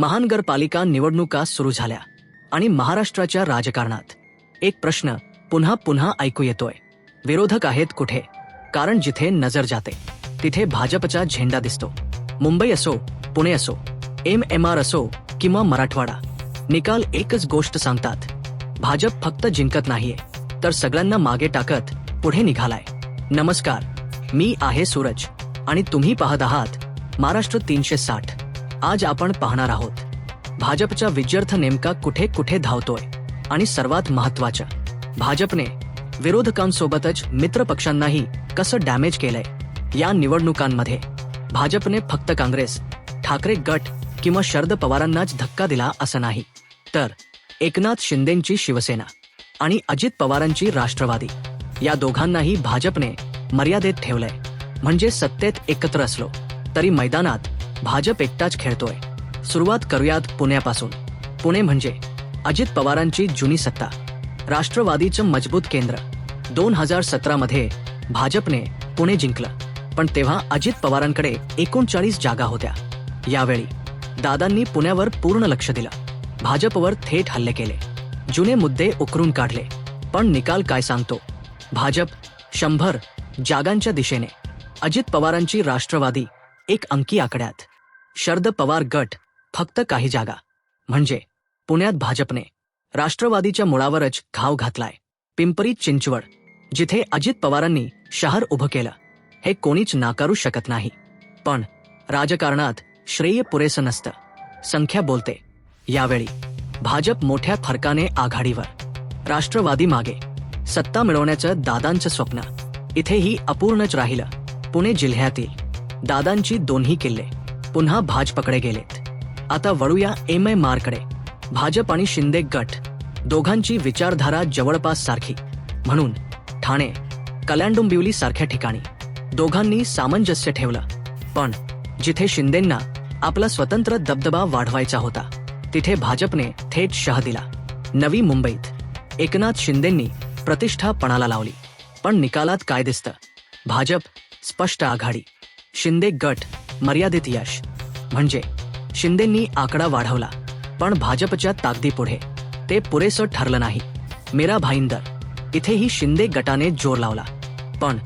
महानगरपालिका निवडणुका सुरू झाल्या आणि महाराष्ट्राच्या राजकारणात एक प्रश्न पुन्हा पुन्हा ऐकू येतोय. विरोधक आहेत कुठे? कारण जिथे नजर जाते तिथे भाजपचा झेंडा दिसतो. मुंबई असो पुणे असो एम एम आर असो किंवा मराठवाडा निकाल एकच गोष्ट सांगतात. भाजप फक्त जिंकत नाहीये तर सगळ्यांना मागे टाकत पुढे निघालाय. नमस्कार मी आहे सूरज आणि तुम्ही पाहत आहात महाराष्ट्र तीनशे साठ. आज आपण पाहणार आहोत. भाजपचा विजयर्थ नेमका कुठे कुठे धावतोय आणि सर्वात महत्वाचं भाजपने विरोधकांसोबतच मित्र पक्षांनाही कसं डॅमेज केलंय या निवडणुकांमध्ये. भाजपने फक्त काँग्रेस ठाकरे गट किंवा शरद पवारांनाच धक्का दिला असं नाही तर एकनाथ शिंदेंची शिवसेना आणि अजित पवारांची राष्ट्रवादी या दोघांनाही भाजपने मर्यादेत ठेवलंय. म्हणजे सत्तेत एकत्र असलो तरी मैदानात भाजप एकटाच खेळतोय. सुरुवात करूयात पुण्यापासून. पुणे म्हणजे अजित पवारांची जुनी सत्ता. राष्ट्रवादीचं मजबूत केंद्र. दोन हजार सतरा मध्ये भाजपने पुणे जिंकलं. पण तेव्हा अजित पवारांकडे एकोणचाळीस जागा होत्या. यावेळी दादांनी पुण्यावर पूर्ण लक्ष दिलं. भाजपवर थेट हल्ले केले. जुने मुद्दे उकरून काढले. पण निकाल काय सांगतो? भाजप शंभर जागांच्या दिशेने. अजित पवारांची राष्ट्रवादी एक अंकी आकड्यात. शरद पवार गट फक्त काही जागा. म्हणजे पुण्यात भाजपने राष्ट्रवादीच्या मुळावरच घाव घातलाय. पिंपरी चिंचवड जिथे अजित पवारांनी शहर उभं केलं. हे कोणीच नाकारू शकत नाही. पण राजकारणात श्रेय पुरेसं नसतं. संख्या बोलते. यावेळी भाजप मोठ्या फरकाने आघाडीवर. राष्ट्रवादी मागे. सत्ता मिळवण्याचं दादांचं स्वप्न. इथेही अपूर्णच राहिलं. पुणे जिल्ह्यातील दादांची दोन्ही किल्ले. पुन्हा भाजपकडे गेलेत. आता वळूया एम आय मारकडे. भाजप आणि शिंदे गट. दोघांची विचारधारा जवळपास सारखी म्हणून ठाणे कल्याणडुंबिवली सारख्या ठिकाणी. दोघांनी सामंजस्य ठेवलं. पण जिथे शिंदेंना आपला स्वतंत्र दबदबा वाढवायचा होता तिथे भाजपने थेट शह दिला. नवी मुंबईत एकनाथ शिंदेंनी प्रतिष्ठा पणाला लावली. पण निकालात काय दिसतं? भाजप स्पष्ट आघाडी. शिंदे गट मर्यादित यश. म्हणजे शिंदेंनी आकडा वाढवला पण भाजपच्या ताकदीपुढे. ते पुरेसं ठरलं नाही. मेरा भाईंदर इथेही शिंदे गटाने जोर लावला. पण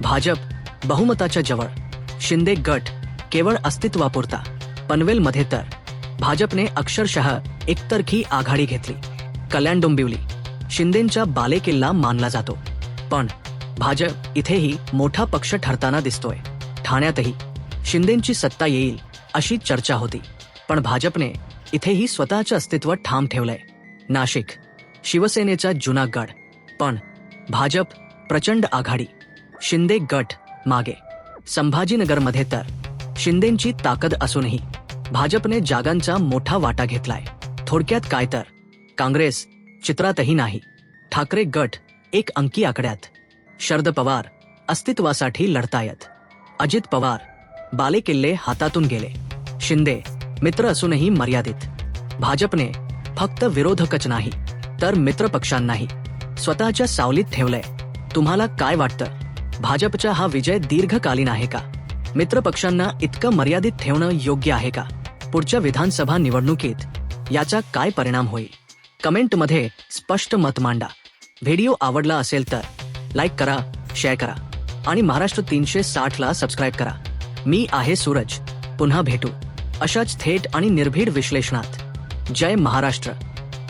भाजप बहुमताच्या जवळ. शिंदे गट केवळ अस्तित्वापुरता. पनवेलमध्ये तर भाजपने अक्षरशः एकतर्फी आघाडी घेतली. कल्याण डोंबिवली शिंदेंच्या बालेकिल्ला मानला जातो. पण भाजप इथेही मोठा पक्ष ठरताना दिसतोय. ठाण्यातही शिंदेंची सत्ता येईल अशी चर्चा होती. पण भाजपने इथेही स्वतःचं अस्तित्व ठाम ठेवलंय. नाशिक शिवसेनेचा जुना गड. पण भाजप प्रचंड आघाडी. शिंदे गट मागे. संभाजीनगरमध्ये तर शिंदेंची ताकद असूनही भाजपने जागांचा मोठा वाटा घेतलाय. थोडक्यात काय तर? काँग्रेस चित्रातही नाही. ठाकरे गट एक अंकी आकड्यात. शरद पवार अस्तित्वासाठी लढतायत. अजित पवार बालेकिल्ले हातातून गेले. शिंदे मित्र असूनही मर्यादित. भाजपने फक्त विरोधकच नाही तर मित्रपक्षांनाही. स्वतःच्या सावलीत ठेवलंय. तुम्हाला काय वाटतं? भाजपचा हा विजय दीर्घकालीन आहे का? मित्रपक्षांना इतकं मर्यादित ठेवणं योग्य आहे का? पुढच्या विधानसभा निवडणुकीत याचा काय परिणाम होईल? कमेंटमध्ये स्पष्ट मत मांडा. व्हिडिओ आवडला असेल तर लाईक करा शेअर करा आणि महाराष्ट्र तीनशे साठ ला सबस्क्राईब करा. मी आहे सूरज. पुन्हा भेटू. अशाच थेट आणि निर्भीड विश्लेषणात. जय महाराष्ट्र.